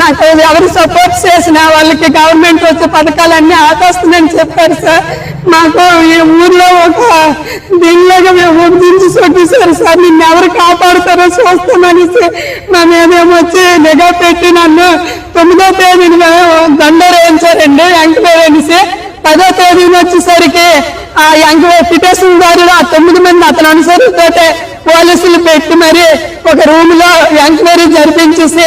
నాకు ఎవరు సపోర్ట్ చేసిన వాళ్ళకి గవర్నమెంట్ వచ్చే పథకాలన్నీ ఆపేస్తుందని చెప్పారు సార్. మాకు ఈ ఊర్లో ఒక దీనిలాగా మేము ఉద్దించి చూపిస్తారు సార్. నిన్ను ఎవరు కాపాడుతారో చూస్తామనేసి మా మీదేమో వచ్చి నిఘా పెట్టి నన్ను తొమ్మిదో తేదీని దండ వేయించారండి వెంకటేశ్వర అనేసి. పదో తేదీన వచ్చేసరికి ఆ ఎంక పిటిషన్ దారిలో ఆ తొమ్మిది మంది అతను అనుసరితో పోలీసులు పెట్టి మరి ఒక రూమ్లో ఎంక్వైరీ జరిపించేసి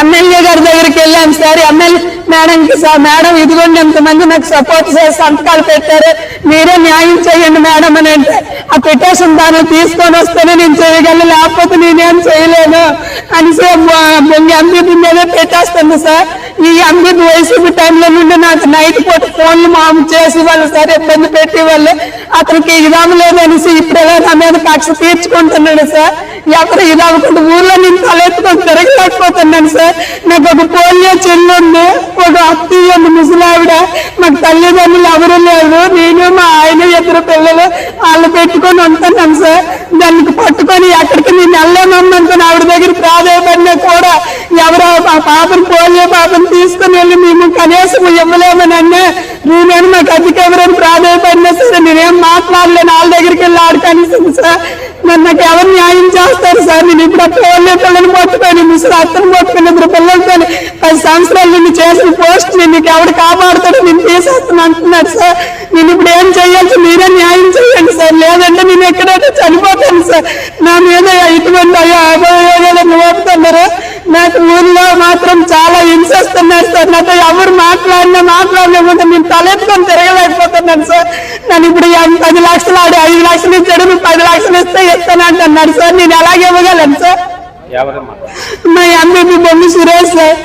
ఎమ్మెల్యే గారి దగ్గరికి వెళ్ళాను సార్. ఎమ్మెల్యే మేడంకి సార్ మేడం ఇదిగోండి ఎంతమంది నాకు సపోర్ట్ చేసి సంతకాలు పెట్టారు. మీరే న్యాయం చేయండి మేడం అని అంటే ఆ పిటిషన్ దాన్ని తీసుకొని వస్తేనే నేను చేయగలను లేకపోతే నేనేం చేయలేను. అని సార్ ఎంపీ మీదే పెట్టేస్తుంది సార్. ఈ ఎంపీ వైసీపీ టైంలో నుండి నాకు నైట్ పూట ఫోన్లు మాము చేసి వాళ్ళు సరే ఇబ్బంది పెట్టి వాళ్ళు అతనికి ఇదాము లేదనేసి ఇప్పుడే నా మీద కక్ష తీర్చుకుంటున్నాడు సార్. ఎవరు ఇది అనుకుంటే ఊర్లో నేను తలెత్తుకొని తిరగలేకపోతున్నాను సార్. నాకు ఒక పోలియో చెల్లి ఒక అత్తయ్య ముసలావిడ మాకు తల్లిదండ్రులు ఎవరు లేరు. నేను మా ఆయన ఇద్దరు పిల్లలు వాళ్ళు పెట్టుకొని ఉంటున్నాను సార్. దానికి పట్టుకొని ఎక్కడికి నేను వెళ్ళలేమనుకుని ఆవిడ దగ్గర ప్రాధ ఎవరో మా పాపను పోలియో పాపను తీసుకుని వెళ్ళి మేము కనీసం ఇవ్వలేమని అన్నా నేనేమి నాకు అధిక ఎవరైనా ప్రాధాన్యపడినా సరే నేనేం మాట్లాడలేను. వాళ్ళ దగ్గరికి వెళ్ళి ఆడుకనిసింది సార్ మరి నాకు ఎవరు న్యాయం చేస్తారు సార్? నేను ఇప్పుడు ఆ పిల్లల్ని పిల్లల్ని పట్టుకొని ముసలి అత్తను పట్టుకొని ఇద్దరు పిల్లలతో పది సంవత్సరాలు నిన్ను చేసిన పోస్ట్ నేను నీకు ఎవరు కాపాడుతాడు నేను తీసేస్తాను అంటున్నాడు సార్. నేను ఇప్పుడు ఏం చేయాల్సి మీరే న్యాయం చేయండి సార్. లేదంటే నేను ఎక్కడైతే చనిపోతాను సార్. నా మీద ఇటువంటి అయ్యో అభియోగాలను మోపుతున్నారు నాకు ఊళ్ళో మాత్రం చాలా హింసిస్తున్నారు సార్. నాతో ఎవరు మాట్లాడినా మాట్లాడలేకపోతే నేను తలెత్తుకొని తిరగలేకపోతున్నాను సార్. నన్ను ఇప్పుడు పది లక్షలు ఆడి ఐదు లక్షలు ఇచ్చాడు నువ్వు పది లక్షలు ఇస్తే ఇస్తాను అంటున్నాడు సార్. నేను ఎలాగే ఇవ్వగలను సార్? మా ఎంబీపీ బొమ్మ సురేష్ సార్.